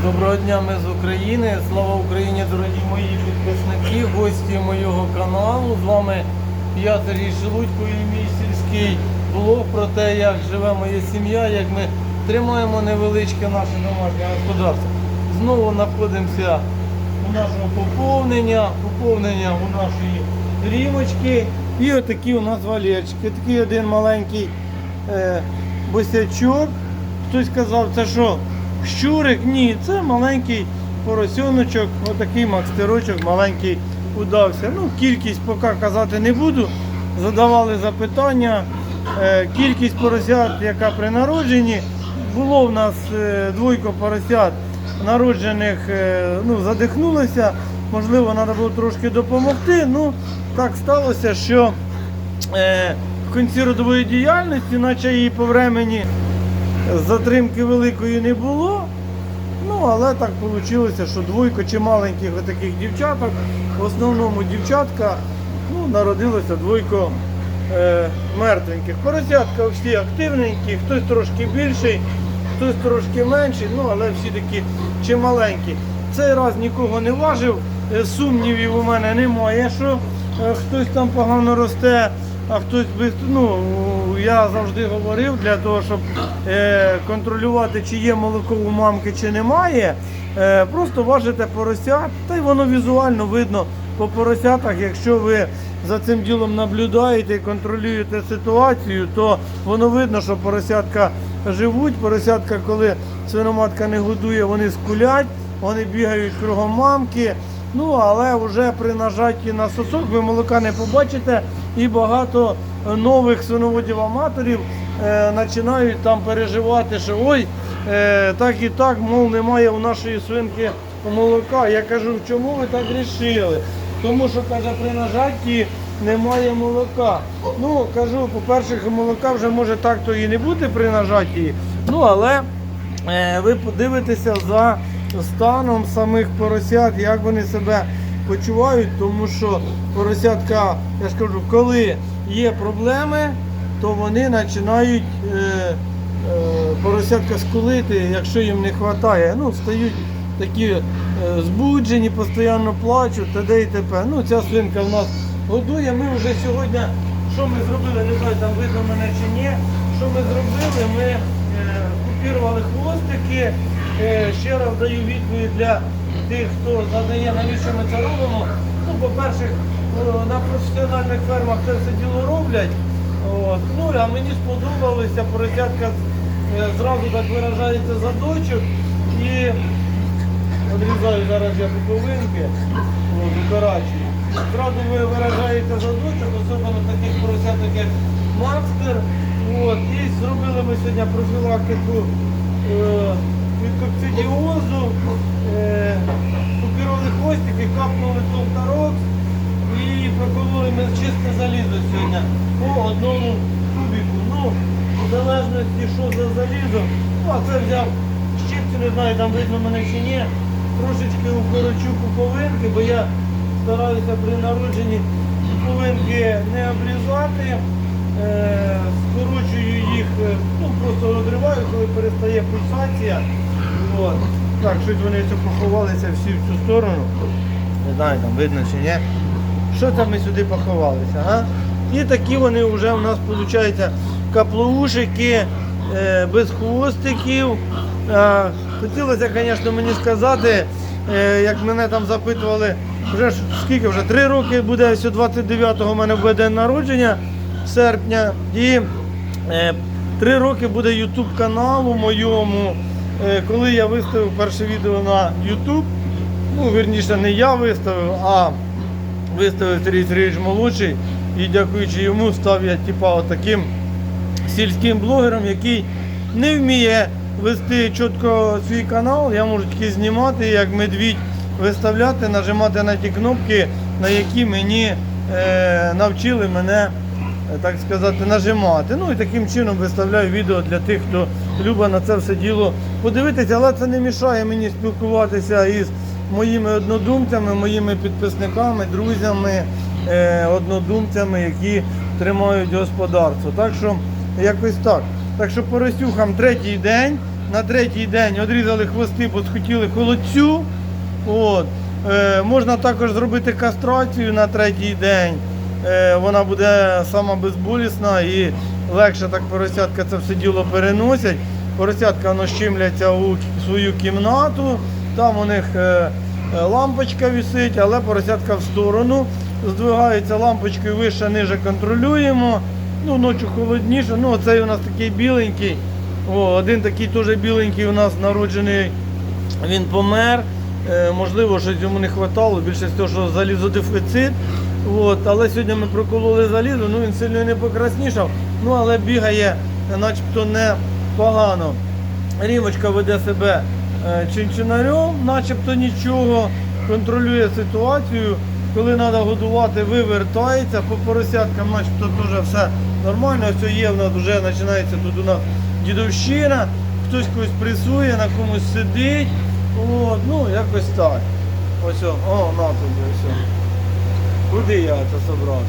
дня ми з України. Слава Україні, дорогі мої підписники, гості моєго каналу. З вами я Сергій Шелудько і мій сільський блог про те, як живе моя сім'я, як ми тримаємо невеличке наше домашнє господарство. Знову знаходимося у нашого поповнення, поповнення у нашої рімочки. І отакі у нас валерчики. Такий один маленький е, босячок. Хтось сказав, це що, щурик? Ні, це маленький поросеночок, отакий макстерочок маленький удався. Ну, кількість поки казати не буду. Задавали запитання. Е, кількість поросят, яка при народженні, було в нас е, двойко поросят народжених, е, ну, задихнулося. Можливо, треба було трошки допомогти. Ну, так сталося, що в кінці родової діяльності, наче її по времені затримки великої не було. Ну, але так вийшло, що двойко чи маленьких таких дівчаток, в основному дівчатка, ну, народилося двойко е, мертвеньких. Поросятка всі активненькі, хтось трошки більший, хтось трошки менший, ну але всі такі чималенькі. Цей раз нікого не важив, е, сумнівів у мене немає, що е, хтось там погано росте, а хтось без, ну, я завжди говорив для того, щоб е, контролювати, чи є молоко у мамки, чи немає. Е, просто важите поросят, та й воно візуально видно по поросятах. Якщо ви за цим ділом наблюдаєте і контролюєте ситуацію, то воно видно, що поросятка живуть. Поросятка, коли свиноматка не годує, вони скулять, вони бігають кругом мамки. Ну, але вже при нажатті на сосок ви молока не побачите, і багато нових свиноводів-аматорів е, починають там переживати, що ой, е, так і так, мов немає у нашої свинки молока. Я кажу, чому ви так рішили? Тому що каже, при нажатті немає молока. Ну, кажу, по-перше, молока вже може так то і не бути при нажатті. Ну, але е, ви подивитеся за станом самих поросят, як вони себе почувають, тому що поросятка, я ж кажу, коли є проблеми, то вони починають е, е, поросятка скулити, якщо їм не вистачає. Ну, стають такі е, збуджені, постійно плачуть, т.д. і т.п. Ну, ця свинка в нас годує. Ми вже сьогодні, що ми зробили, не знаю, там видно мене чи ні. Що ми зробили? Ми е, купірували хвостики. Е, ще раз даю відповідь для тих, хто задає, навіщо ми це робимо. Ну, по-перше, е, на професіональних фермах це все діло роблять. От. Ну, а мені сподобалося, поросятка е, зразу так виражається задочок і Одрізаю зараз я от, укорачую. Зразу ви виражаєте задочок, особливо таких поросяток, як Макстер. От, і зробили ми сьогодні профілактику від кокцидіозу, е, купірували хвостики, капнули Толтарокс і прокололи чисте залізо сьогодні по одному кубіку. Ну, в залежності, що за залізо, ну, а це взяв щипці, не знаю, там видно мене чи ні. Трошечки укорочу пуповинки, бо я стараюся при народженні пуповинки не обрізати. Е, скорочую їх, е, ну просто розриваю, коли перестає пульсація. От. Так, щось вони це поховалися всі в цю сторону. Не знаю, там видно чи ні. Що це ми сюди поховалися? А? І такі вони вже у нас виходить каплоушики е, без хвостиків. Е, хотілося, звісно, мені сказати, е, як мене там запитували, вже скільки вже три роки буде, ось 29-го у мене буде день народження серпня. І три роки буде YouTube каналу моєму. Е, коли я виставив перше відео на YouTube, ну вірніше не я виставив, а виставив Сергій Сергійович молодший. І дякуючи йому став я типа отаким сільським блогером, який не вміє вести чітко свій канал. Я можу тільки знімати, як медвідь виставляти, нажимати на ті кнопки, на які мені е, навчили мене, е, так сказати, нажимати. Ну і таким чином виставляю відео для тих, хто любить на це все діло подивитися, але це не мішає мені спілкуватися із моїми однодумцями, моїми підписниками, друзями, е, однодумцями, які тримають господарство. Так що якось так. Так що поросюхам третій день. на третій день відрізали хвости, бо схотіли холодцю. От. Е, можна також зробити кастрацію на третій день. Е, вона буде сама безболісна і легше так поросятка це все діло переносять. Поросятка воно щемляться у свою кімнату, там у них е, е, лампочка висить, але поросятка в сторону. Здвигається лампочкою вище, ниже контролюємо. Ну, ночі холодніше. Ну, оцей у нас такий біленький. О, один такий теж біленький у нас народжений, він помер. Е, можливо, щось йому не вистачало, більше з того, що залізодефіцит. От, але сьогодні ми прокололи залізо, ну він сильно не покраснішав, ну але бігає начебто не погано. Рімочка веде себе е, чинчинарем, начебто нічого, контролює ситуацію. Коли треба годувати, вивертається, по поросяткам начебто теж все нормально. Ось є в нас вже починається тут у нас дідовщина, хтось когось пресує, на комусь сидить. От, ну, якось так. Ось, о, на тобі, ось. Куди я це собрався?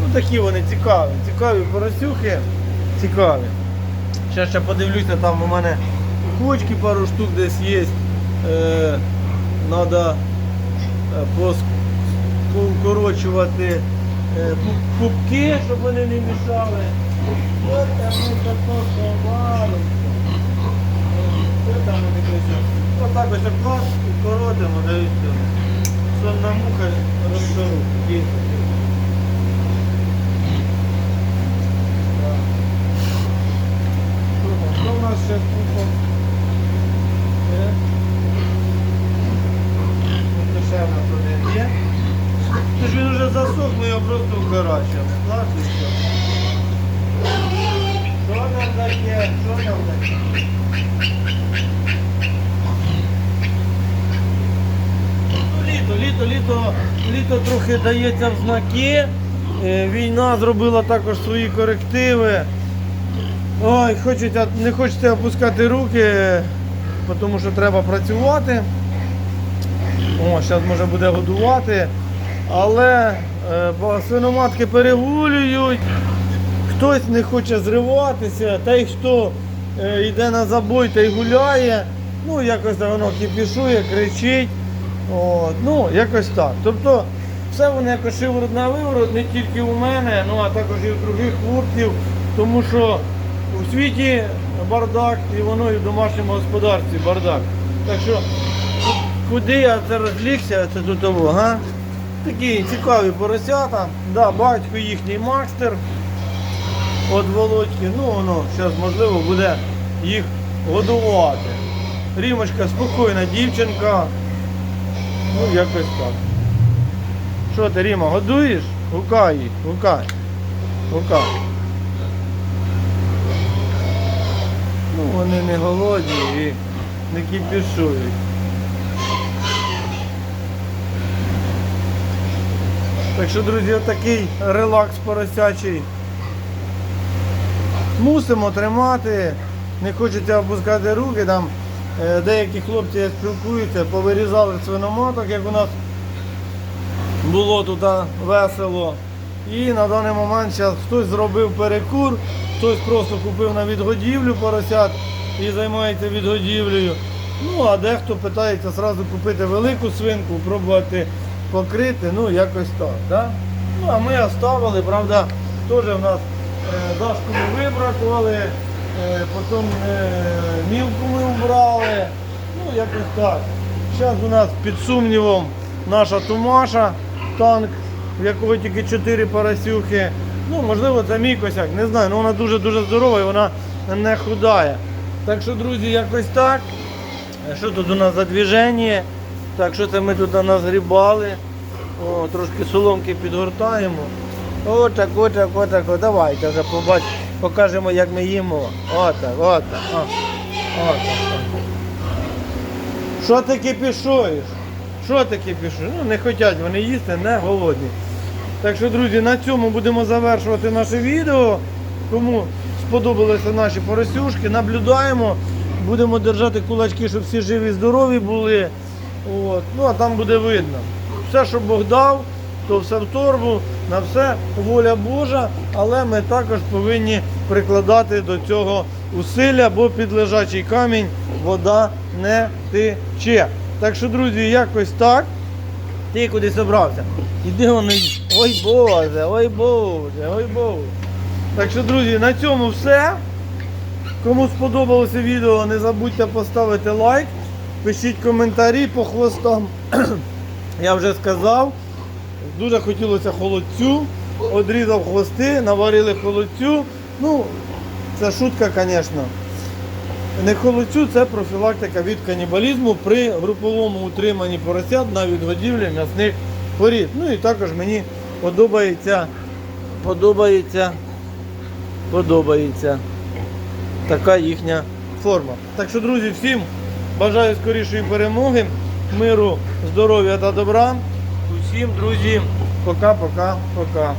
Ну такі вони цікаві, цікаві поросюхи, цікаві. Ще ще подивлюся, там у мене кучки пару штук десь є. Е, Надо е, пос- е, пуп- пупки, щоб вони не мішали. От там ми тако ховали. Що там кричать? Отак ось коротимо, дивіться. Сонна муха розтору. Що в нас ще купа? Ну, ще в нас він вже засох, ми його просто укорачуємо. Клас і все. Що нам таке? Що нам таке? Ну, літо, літо, літо, літо трохи дається в знаки. Е, Війна зробила також свої корективи. Ой, хочеться, не хочеться опускати руки, тому що треба працювати. О, зараз може буде годувати. Але е, свиноматки перегулюють, хтось не хоче зриватися, та й хто е, йде на забой та й гуляє, ну якось воно кипішує, кричить. От, ну, якось так. Тобто все воно якось шиворот на виворот, не тільки у мене, ну а також і у других хлопців, тому що у світі бардак і воно і в домашньому господарстві бардак. Так що куди я це розлігся, це до того, га? Такі цікаві поросята. Да, батько їхній макстер. От Володьки, ну воно зараз можливо буде їх годувати. Рімочка спокійна дівчинка. Ну, якось так. Що ти, Ріма, годуєш? Гукай гукай. Гукай. Ну, вони не голодні і не кипішують. Так що, друзі, отакий релакс поросячий. Мусимо тримати, не хочеться опускати руки. Там е, деякі хлопці спілкуються, повирізали свиноматок, як у нас було тут весело. І на даний момент зараз хтось зробив перекур, хтось просто купив на відгодівлю поросят і займається відгодівлею. Ну, а дехто питається зразу купити велику свинку, пробувати покрити, ну якось так. Да? Ну, а ми оставили, правда, теж в нас е, дашку ми вибракували, е, потім е, мілку ми убрали. Ну, якось так. Зараз у нас під сумнівом наша Тумаша, танк, в якого тільки 4 поросюхи. Ну, можливо, це мій косяк, не знаю, але вона дуже-дуже здорова і вона не худає. Так що, друзі, якось так. Що тут у нас за движення? Так, що це ми тут назгрібали? О, трошки соломки підгортаємо. Отак, отак, отак, о, давайте вже побач, покажемо, як ми їмо. Отак, отак. О. Що ти кипішуєш? Що ти кипішуєш? Ну, не хочуть вони їсти, не голодні. Так що, друзі, на цьому будемо завершувати наше відео. Кому сподобалися наші поросюшки, наблюдаємо. Будемо держати кулачки, щоб всі живі і здорові були. От. Ну, а там буде видно. Все, що Бог дав, то все в торбу, на все воля Божа, але ми також повинні прикладати до цього усилля, бо під лежачий камінь вода не тече. Так що, друзі, якось так. Ти куди собрався? Іди воно. Ой Боже, ой Боже, ой Боже. Так що, друзі, на цьому все. Кому сподобалося відео, не забудьте поставити лайк, пишіть коментарі по хвостам. Я вже сказав. Дуже хотілося холодцю. Одрізав хвости, наварили холодцю. Ну, це шутка, звісно. Не холодцю, це профілактика від канібалізму при груповому утриманні поросят на відгодівлі м'ясних порід. Ну і також мені подобається, подобається, подобається така їхня форма. Так що, друзі, всім бажаю скорішої перемоги, миру, здоров'я та добра. Усім, друзі, пока-пока-пока.